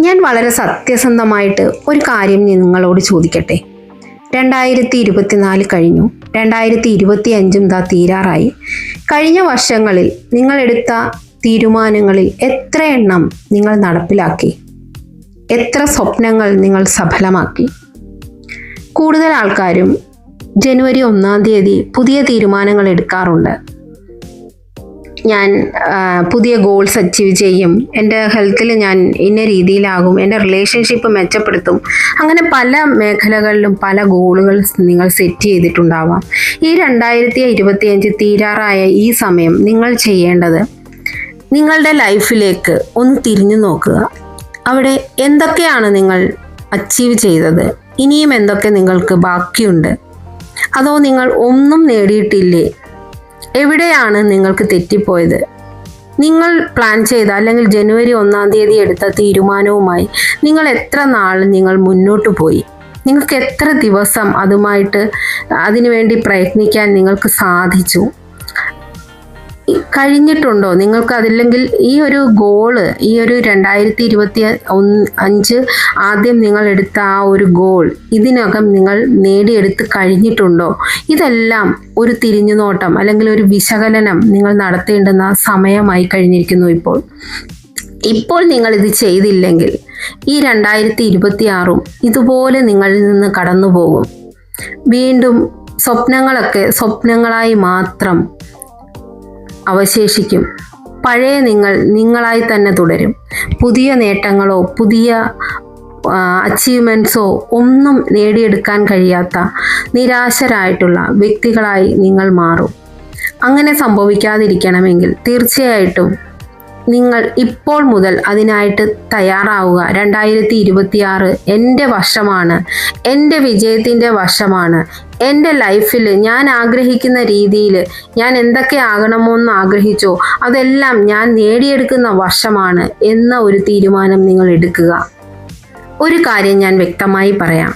ഞാൻ വളരെ സത്യസന്ധമായിട്ട് ഒരു കാര്യം നിങ്ങളോട് ചോദിക്കട്ടെ. രണ്ടായിരത്തി ഇരുപത്തിനാല് കഴിഞ്ഞു. രണ്ടായിരത്തി ഇരുപത്തി അഞ്ചും ദാ തീരാറായി. കഴിഞ്ഞ വർഷങ്ങളിൽ നിങ്ങളെടുത്ത തീരുമാനങ്ങളിൽ എത്ര എണ്ണം നിങ്ങൾ നടപ്പിലാക്കി? എത്ര സ്വപ്നങ്ങൾ നിങ്ങൾ സഫലമാക്കി? കൂടുതൽ ആൾക്കാരും ജനുവരി ഒന്നാം തീയതി പുതിയ തീരുമാനങ്ങൾ എടുക്കാറുണ്ട്. ഞാൻ പുതിയ ഗോൾസ് അച്ചീവ് ചെയ്യും. എന്റെ ഹെൽത്തിൽ ഞാൻ ഇന്ന രീതിയിലാകും. എന്റെ റിലേഷൻഷിപ്പ് മെച്ചപ്പെടുത്തും. അങ്ങനെ പല മേഖലകളിലും പല ഗോളുകൾ നിങ്ങൾ സെറ്റ് ചെയ്തിട്ടുണ്ടാവാം. ഈ രണ്ടായിരത്തി ഇരുപത്തിയഞ്ച് തീരാറായ ഈ സമയം നിങ്ങൾ ചെയ്യേണ്ടത് നിങ്ങളുടെ ലൈഫിലേക്ക് ഒന്ന് തിരിഞ്ഞു നോക്കുക. അവിടെ എന്തൊക്കെയാണ് നിങ്ങൾ അച്ചീവ് ചെയ്തത്? ഇനിയും എന്തൊക്കെ നിങ്ങൾക്ക് ബാക്കിയുണ്ട്? അതോ നിങ്ങൾ ഒന്നും നേടിയിട്ടില്ലേ? എവിടെയാണ് നിങ്ങൾക്ക് തെറ്റിപ്പോയത്? നിങ്ങൾ പ്ലാൻ ചെയ്ത അല്ലെങ്കിൽ ജനുവരി ഒന്നാം തീയതി എടുത്ത തീരുമാനവുമായി നിങ്ങൾ എത്ര നാൾ നിങ്ങൾ മുന്നോട്ട് പോയി? നിങ്ങൾക്ക് എത്ര ദിവസം അതുമായിട്ട് അതിനുവേണ്ടി പ്രയത്നിക്കാൻ നിങ്ങൾക്ക് സാധിച്ചു? കഴിഞ്ഞിട്ടുണ്ടോ? നിങ്ങൾക്ക് അതില്ലെങ്കിൽ ഈ ഒരു ഗോൾ ഈ ഒരു രണ്ടായിരത്തി ഇരുപത്തി അഞ്ച് ആദ്യം നിങ്ങൾ എടുത്ത ആ ഒരു ഗോൾ ഇതിനകം നിങ്ങൾ നേടിയെടുത്ത് കഴിഞ്ഞിട്ടുണ്ടോ? ഇതെല്ലാം ഒരു തിരിഞ്ഞു നോട്ടം അല്ലെങ്കിൽ ഒരു വിശകലനം നിങ്ങൾ നടത്തേണ്ടുന്ന സമയമായി കഴിഞ്ഞിരിക്കുന്നു ഇപ്പോൾ. ഇപ്പോൾ നിങ്ങൾ ഇത് ചെയ്തില്ലെങ്കിൽ ഈ രണ്ടായിരത്തി ഇരുപത്തി ആറും ഇതുപോലെ നിങ്ങളിൽ നിന്ന് കടന്നു പോകും വീണ്ടും സ്വപ്നങ്ങളൊക്കെ സ്വപ്നങ്ങളായി മാത്രം അവശേഷിക്കും. പഴയ നിങ്ങൾ നിങ്ങളായി തന്നെ തുടരും. പുതിയ നേട്ടങ്ങളോ പുതിയ അച്ചീവ്മെന്റ്സോ ഒന്നും നേടിയെടുക്കാൻ കഴിയാത്ത നിരാശരായിട്ടുള്ള വ്യക്തികളായി നിങ്ങൾ മാറും. അങ്ങനെ സംഭവിക്കാതിരിക്കണമെങ്കിൽ തീർച്ചയായിട്ടും നിങ്ങൾ ഇപ്പോൾ മുതൽ അതിനായിട്ട് തയ്യാറാവുക. രണ്ടായിരത്തി ഇരുപത്തിയാറ് എന്റെ വർഷമാണ്. എന്റെ വിജയത്തിന്റെ വർഷമാണ്. എന്റെ ലൈഫിൽ ഞാൻ ആഗ്രഹിക്കുന്ന രീതിയിൽ ഞാൻ എന്തൊക്കെ ആകണമെന്ന് ആഗ്രഹിച്ചോ അതെല്ലാം ഞാൻ നേടിയെടുക്കുന്ന വർഷമാണ് എന്ന ഒരു തീരുമാനം നിങ്ങൾ എടുക്കുക. ഒരു കാര്യം ഞാൻ വ്യക്തമായി പറയാം.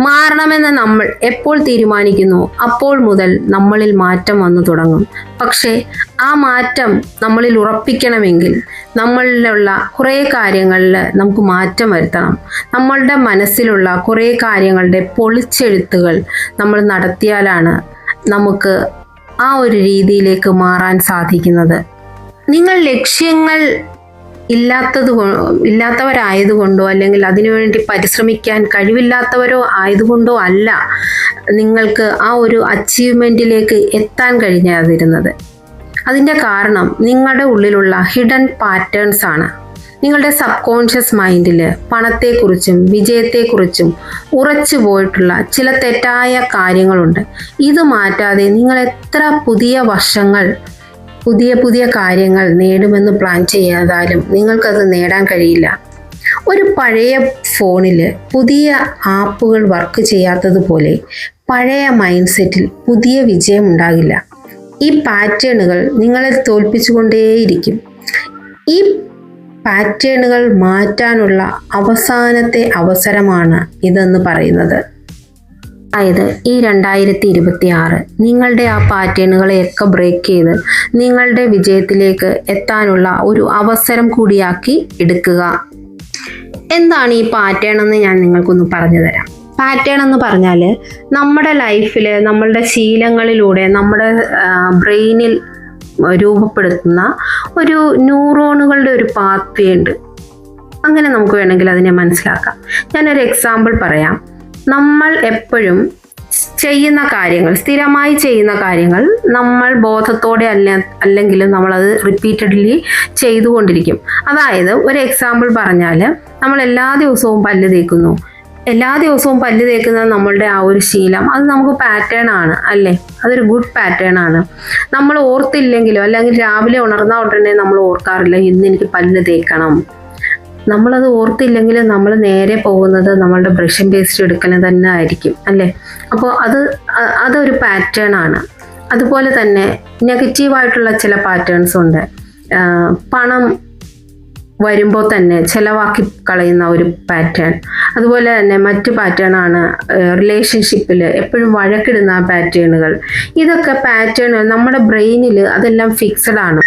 മാറണമെന്ന് നമ്മൾ എപ്പോൾ തീരുമാനിക്കുന്നു അപ്പോൾ മുതൽ നമ്മളിൽ മാറ്റം വന്നു തുടങ്ങും. പക്ഷേ ആ മാറ്റം നമ്മളിൽ ഉറപ്പിക്കണമെങ്കിൽ നമ്മളിലുള്ള കുറേ കാര്യങ്ങളിൽ നമുക്ക് മാറ്റം വരുത്തണം. നമ്മളുടെ മനസ്സിലുള്ള കുറേ കാര്യങ്ങളുടെ പൊളിച്ചെഴുത്തുകൾ നമ്മൾ നടത്തിയാലാണ് നമുക്ക് ആ ഒരു രീതിയിലേക്ക് മാറാൻ സാധിക്കുന്നത്. നിങ്ങൾ ലക്ഷ്യങ്ങൾ ഇല്ലാത്തത് ഇല്ലാത്തവരായതുകൊണ്ടോ അല്ലെങ്കിൽ അതിനുവേണ്ടി പരിശ്രമിക്കാൻ കഴിവില്ലാത്തവരോ ആയതുകൊണ്ടോ അല്ല നിങ്ങൾക്ക് ആ ഒരു അച്ചീവ്മെന്റിലേക്ക് എത്താൻ കഴിഞ്ഞാതിരുന്നത്. അതിന്റെ കാരണം നിങ്ങളുടെ ഉള്ളിലുള്ള ഹിഡൻ പാറ്റേൺസ് ആണ്. നിങ്ങളുടെ സബ് കോൺഷ്യസ് മൈൻഡിൽ പണത്തെക്കുറിച്ചും വിജയത്തെക്കുറിച്ചും ഉറച്ചു പോയിട്ടുള്ള ചില തെറ്റായ കാര്യങ്ങളുണ്ട്. ഇത് മാറ്റാതെ നിങ്ങൾ എത്ര പുതിയ വർഷങ്ങൾ പുതിയ പുതിയ കാര്യങ്ങൾ നേടുമെന്ന് പ്ലാൻ ചെയ്യാതാലും നിങ്ങൾക്കത് നേടാൻ കഴിയില്ല. ഒരു പഴയ ഫോണിൽ പുതിയ ആപ്പുകൾ വർക്ക് ചെയ്യാത്തതുപോലെ പഴയ മൈൻഡ് സെറ്റിൽ പുതിയ വിജയം ഉണ്ടാകില്ല. ഈ പാറ്റേണുകൾ നിങ്ങളെ തോൽപ്പിച്ചുകൊണ്ടേയിരിക്കും. ഈ പാറ്റേണുകൾ മാറ്റാനുള്ള അവസാനത്തെ അവസരമാണ് ഇതെന്ന് പറയുന്നത്. അതായത് ഈ രണ്ടായിരത്തി ഇരുപത്തി ആറ് നിങ്ങളുടെ ആ പാറ്റേണുകളെയൊക്കെ ബ്രേക്ക് ചെയ്ത് നിങ്ങളുടെ വിജയത്തിലേക്ക് എത്താനുള്ള ഒരു അവസരം കൂടിയാക്കി എടുക്കുക. എന്താണ് ഈ പാറ്റേൺ എന്ന് ഞാൻ നിങ്ങൾക്കൊന്ന് പറഞ്ഞു തരാം. പാറ്റേൺ എന്ന് പറഞ്ഞാൽ നമ്മുടെ ലൈഫിൽ നമ്മളുടെ ശീലങ്ങളിലൂടെ നമ്മുടെ ബ്രെയിനിൽ രൂപപ്പെടുത്തുന്ന ഒരു ന്യൂറോണുകളുടെ ഒരു പാത്വേ ഉണ്ട് അങ്ങനെ നമുക്ക് വേണമെങ്കിൽ അതിനെ മനസ്സിലാക്കാം. ഞാനൊരു എക്സാമ്പിൾ പറയാം. നമ്മൾ എപ്പോഴും ചെയ്യുന്ന കാര്യങ്ങൾ സ്ഥിരമായി ചെയ്യുന്ന കാര്യങ്ങൾ നമ്മൾ ബോധത്തോടെ അല്ല അല്ലെങ്കിലും നമ്മളത് റിപ്പീറ്റഡ്ലി ചെയ്തുകൊണ്ടിരിക്കും. അതായത് ഒരു എക്സാമ്പിൾ പറഞ്ഞാൽ നമ്മൾ എല്ലാ ദിവസവും പല്ല് തേക്കുന്നു. എല്ലാ ദിവസവും പല്ല് തേക്കുന്നത് നമ്മളുടെ ആ ഒരു ശീലം. അത് നമുക്ക് പാറ്റേൺ ആണ് അല്ലേ? അതൊരു ഗുഡ് പാറ്റേൺ ആണ്. നമ്മൾ ഓർത്തില്ലെങ്കിലോ അല്ലെങ്കിൽ രാവിലെ ഉണർന്ന ഉടനെ നമ്മൾ ഓർക്കാറില്ല ഇന്ന് എനിക്ക് പല്ല് തേക്കണം. നമ്മളത് ഓർത്തില്ലെങ്കിൽ നമ്മൾ നേരെ പോകുന്നത് നമ്മളുടെ ബ്രഷും പേസ്റ്റ് എടുക്കലും തന്നെ ആയിരിക്കും അല്ലേ? അപ്പോൾ അത് അതൊരു പാറ്റേൺ ആണ്. അതുപോലെ തന്നെ നെഗറ്റീവായിട്ടുള്ള ചില പാറ്റേൺസ് ഉണ്ട്. പണം വരുമ്പോൾ തന്നെ ചിലവാക്കി കളയുന്ന ഒരു പാറ്റേൺ അതുപോലെ തന്നെ മറ്റു പാറ്റേണാണ് റിലേഷൻഷിപ്പിൽ എപ്പോഴും വഴക്കിടുന്ന പാറ്റേണുകൾ ഇതൊക്കെ പാറ്റേൺ നമ്മുടെ ബ്രെയിനിൽ അതെല്ലാം ഫിക്സഡ് ആണ്.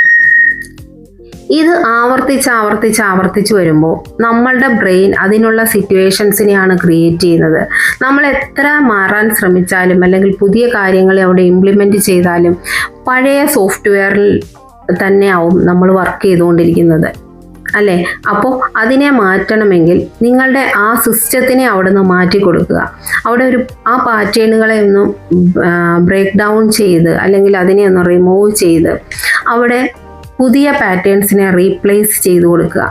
ഇത് ആവർത്തിച്ച് ആവർത്തിച്ച് ആവർത്തിച്ച് വരുമ്പോൾ നമ്മളുടെ ബ്രെയിൻ അതിനുള്ള സിറ്റുവേഷൻസിനെയാണ് ക്രിയേറ്റ് ചെയ്യുന്നത്. നമ്മൾ എത്ര മാറാൻ ശ്രമിച്ചാലും അല്ലെങ്കിൽ പുതിയ കാര്യങ്ങൾ അവിടെ ഇംപ്ലിമെന്റ് ചെയ്താലും പഴയ സോഫ്റ്റ്വെയറിൽ തന്നെയാവും നമ്മൾ വർക്ക് ചെയ്തുകൊണ്ടിരിക്കുന്നത്. അല്ലേ? അപ്പോൾ അതിനെ മാറ്റണമെങ്കിൽ നിങ്ങളുടെ ആ സിസ്റ്റത്തിനെ അവിടെ നിന്ന് മാറ്റി കൊടുക്കുക. അവിടെ ഒരു ആ പാറ്റേണുകളെ ഒന്ന് ബ്രേക്ക് ഡൗൺ ചെയ്ത് അല്ലെങ്കിൽ അതിനെ ഒന്ന് റിമൂവ് ചെയ്ത് അവിടെ പുതിയ പാറ്റേൺസിനെ റീപ്ലേസ് ചെയ്തു കൊടുക്കുക.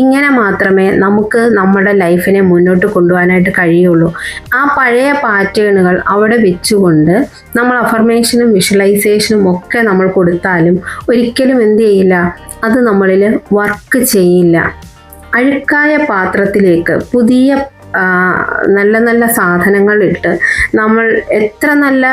ഇങ്ങനെ മാത്രമേ നമുക്ക് നമ്മുടെ ലൈഫിനെ മുന്നോട്ട് കൊണ്ടുപോകാനായിട്ട് കഴിയുള്ളൂ. ആ പഴയ പാറ്റേണുകൾ അവിടെ വെച്ചുകൊണ്ട് നമ്മൾ അഫർമേഷനും വിഷ്വലൈസേഷനും ഒക്കെ നമ്മൾ കൊടുത്താലും ഒരിക്കലും എന്ത് ചെയ്യില്ല അത് നമ്മളിൽ വർക്ക് ചെയ്യില്ല. അഴുക്കായ പാത്രത്തിലേക്ക് പുതിയ നല്ല നല്ല സാധനങ്ങൾ ഇട്ട് നമ്മൾ എത്ര നല്ല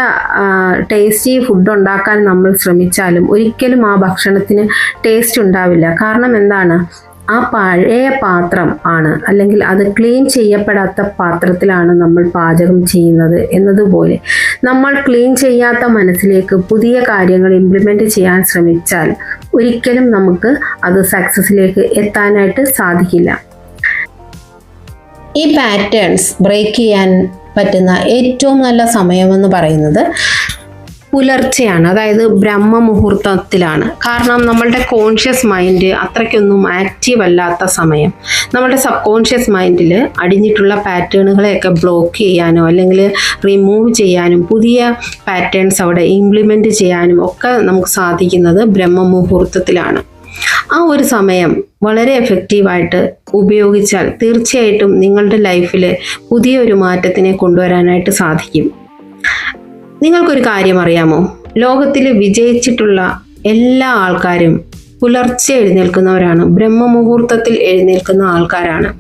ടേസ്റ്റി ഫുഡ് ഉണ്ടാക്കാൻ നമ്മൾ ശ്രമിച്ചാലും ഒരിക്കലും ആ ഭക്ഷണത്തിന് ടേസ്റ്റ് ഉണ്ടാവില്ല. കാരണം എന്താണ്? ആ പഴയ പാത്രം ആണ്. അല്ലെങ്കിൽ അത് ക്ലീൻ ചെയ്യപ്പെടാത്ത പാത്രത്തിലാണ് നമ്മൾ പാചകം ചെയ്യുന്നത് എന്നതുപോലെ. നമ്മൾ ക്ലീൻ ചെയ്യാത്ത മനസ്സിലേക്ക് പുതിയ കാര്യങ്ങൾ ഇംപ്ലിമെന്റ് ചെയ്യാൻ ശ്രമിച്ചാൽ ഒരിക്കലും നമുക്ക് അത് സക്സസ്സിലേക്ക് എത്താനായിട്ട് സാധിക്കില്ല. ഈ പാറ്റേൺസ് ബ്രേക്ക് ചെയ്യാൻ പറ്റുന്ന ഏറ്റവും നല്ല സമയമെന്ന് പറയുന്നത് പുലർച്ചെയാണ് അതായത് ബ്രഹ്മ മുഹൂർത്തത്തിലാണ് കാരണം നമ്മളുടെ കോൺഷ്യസ് മൈൻഡ് അത്രയ്ക്കൊന്നും ആക്റ്റീവ് അല്ലാത്ത സമയം. നമ്മുടെ സബ് കോൺഷ്യസ് മൈൻഡിൽ അടിഞ്ഞിട്ടുള്ള പാറ്റേണുകളെയൊക്കെ ബ്ലോക്ക് ചെയ്യാനോ അല്ലെങ്കിൽ റിമൂവ് ചെയ്യാനും പുതിയ പാറ്റേൺസ് അവിടെ ഇംപ്ലിമെന്റ് ചെയ്യാനും ഒക്കെ നമുക്ക് സാധിക്കുന്നത് ബ്രഹ്മ മുഹൂർത്തത്തിലാണ് ആ ഒരു സമയം വളരെ എഫക്റ്റീവായിട്ട് ഉപയോഗിച്ചാൽ തീർച്ചയായിട്ടും നിങ്ങളുടെ ലൈഫിൽ പുതിയൊരു മാറ്റത്തിനെ കൊണ്ടുവരാനായിട്ട് സാധിക്കും. നിങ്ങൾക്കൊരു കാര്യം അറിയാമോ? ലോകത്തിൽ വിജയിച്ചിട്ടുള്ള എല്ലാ ആൾക്കാരും പുലർച്ചെ എഴുന്നേൽക്കുന്നവരാണ്. ബ്രഹ്മമുഹൂർത്തത്തിൽ എഴുന്നേൽക്കുന്ന ആൾക്കാരാണ്.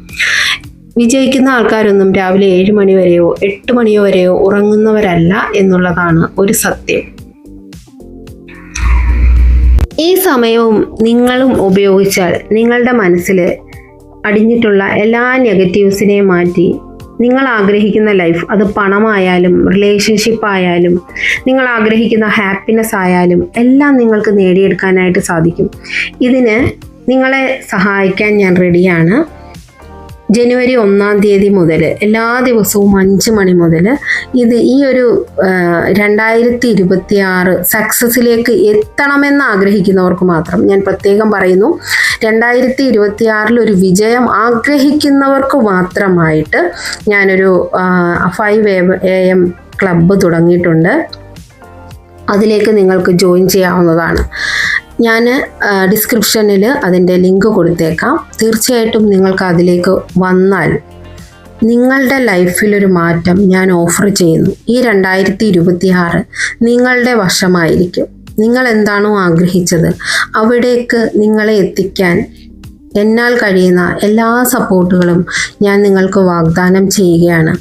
വിജയിക്കുന്ന ആൾക്കാരൊന്നും രാവിലെ ഏഴ് മണി വരെയോ എട്ട് മണിയോ വരെയോ ഉറങ്ങുന്നവരല്ല എന്നുള്ളതാണ് ഒരു സത്യം. ഈ സമയവും നിങ്ങളും ഉപയോഗിച്ചാൽ നിങ്ങളുടെ മനസ്സിൽ അടിഞ്ഞിട്ടുള്ള എല്ലാ നെഗറ്റീവ്സിനെയും മാറ്റി നിങ്ങൾ ആഗ്രഹിക്കുന്ന ലൈഫ് അത് പണമായാലും റിലേഷൻഷിപ്പ് ആയാലും നിങ്ങൾ ആഗ്രഹിക്കുന്ന ഹാപ്പിനെസ് ആയാലും എല്ലാം നിങ്ങൾക്ക് നേടിയെടുക്കാനായിട്ട് സാധിക്കും. ഇതിന് നിങ്ങളെ സഹായിക്കാൻ ഞാൻ റെഡിയാണ് ജനുവരി ഒന്നാം തീയതി മുതൽ എല്ലാ ദിവസവും അഞ്ച് മണി മുതൽ ഇത് ഈ ഒരു രണ്ടായിരത്തി ഇരുപത്തി ആറ് സക്സസിലേക്ക് എത്തണമെന്ന് ആഗ്രഹിക്കുന്നവർക്ക് മാത്രം ഞാൻ പ്രത്യേകം പറയുന്നു രണ്ടായിരത്തി ഇരുപത്തി ആറിൽ ഒരു വിജയം ആഗ്രഹിക്കുന്നവർക്ക് മാത്രമായിട്ട് ഞാനൊരു ഫൈവ് എ എം ക്ലബ്ബ് തുടങ്ങിയിട്ടുണ്ട്. അതിലേക്ക് നിങ്ങൾക്ക് ജോയിൻ ചെയ്യാവുന്നതാണ്. ഞാൻ ഡിസ്ക്രിപ്ഷനിൽ അതിന്റെ ലിങ്ക് കൊടുത്തേക്കാം. തീർച്ചയായിട്ടും നിങ്ങൾക്ക് അതിലേക്ക് വന്നാൽ നിങ്ങളുടെ ലൈഫിലൊരു മാറ്റം ഞാൻ ഓഫർ ചെയ്യുന്നു. ഈ രണ്ടായിരത്തി ഇരുപത്തി ആറ് നിങ്ങളുടെ വർഷമായിരിക്കും. നിങ്ങൾ എന്താണോ ആഗ്രഹിച്ചത് അവിടേക്ക് നിങ്ങളെ എത്തിക്കാൻ എന്നാൽ കഴിയുന്ന എല്ലാ സപ്പോർട്ടുകളും ഞാൻ നിങ്ങൾക്ക് വാഗ്ദാനം ചെയ്യുകയാണ്.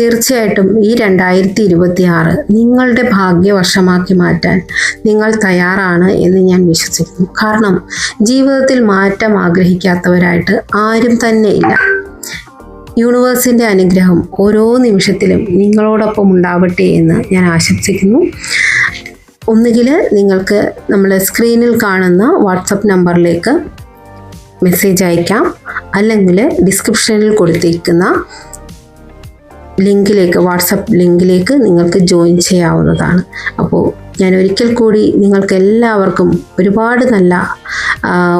തീർച്ചയായിട്ടും ഈ രണ്ടായിരത്തി ഇരുപത്തി ആറ് നിങ്ങളുടെ ഭാഗ്യവർഷമാക്കി മാറ്റാൻ നിങ്ങൾ തയ്യാറാണ് എന്ന് ഞാൻ വിശ്വസിക്കുന്നു. കാരണം ജീവിതത്തിൽ മാറ്റം ആഗ്രഹിക്കാത്തവരായിട്ട് ആരും തന്നെ ഇല്ല. യൂണിവേഴ്സിന്റെ അനുഗ്രഹം ഓരോ നിമിഷത്തിലും നിങ്ങളോടൊപ്പം ഉണ്ടാവട്ടെ എന്ന് ഞാൻ ആശംസിക്കുന്നു. ഒന്നുകിൽ നിങ്ങൾക്ക് നമ്മൾ സ്ക്രീനിൽ കാണുന്ന വാട്സപ്പ് നമ്പറിലേക്ക് മെസ്സേജ് അയക്കാം. അല്ലെങ്കിൽ ഡിസ്ക്രിപ്ഷനിൽ കൊടുത്തിരിക്കുന്ന ലിങ്കിലേക്ക് വാട്സപ്പ് ലിങ്കിലേക്ക് നിങ്ങൾക്ക് ജോയിൻ ചെയ്യാവുന്നതാണ്. അപ്പോൾ ഞാൻ ഒരിക്കൽ കൂടി നിങ്ങൾക്ക് എല്ലാവർക്കും ഒരുപാട് നല്ല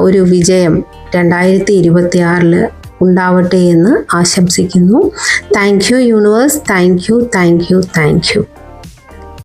ഒരു വിജയം രണ്ടായിരത്തി ഇരുപത്തി ആറിൽ ഉണ്ടാവട്ടെ എന്ന് ആശംസിക്കുന്നു. Thank you universe. Thank you thank you thank you.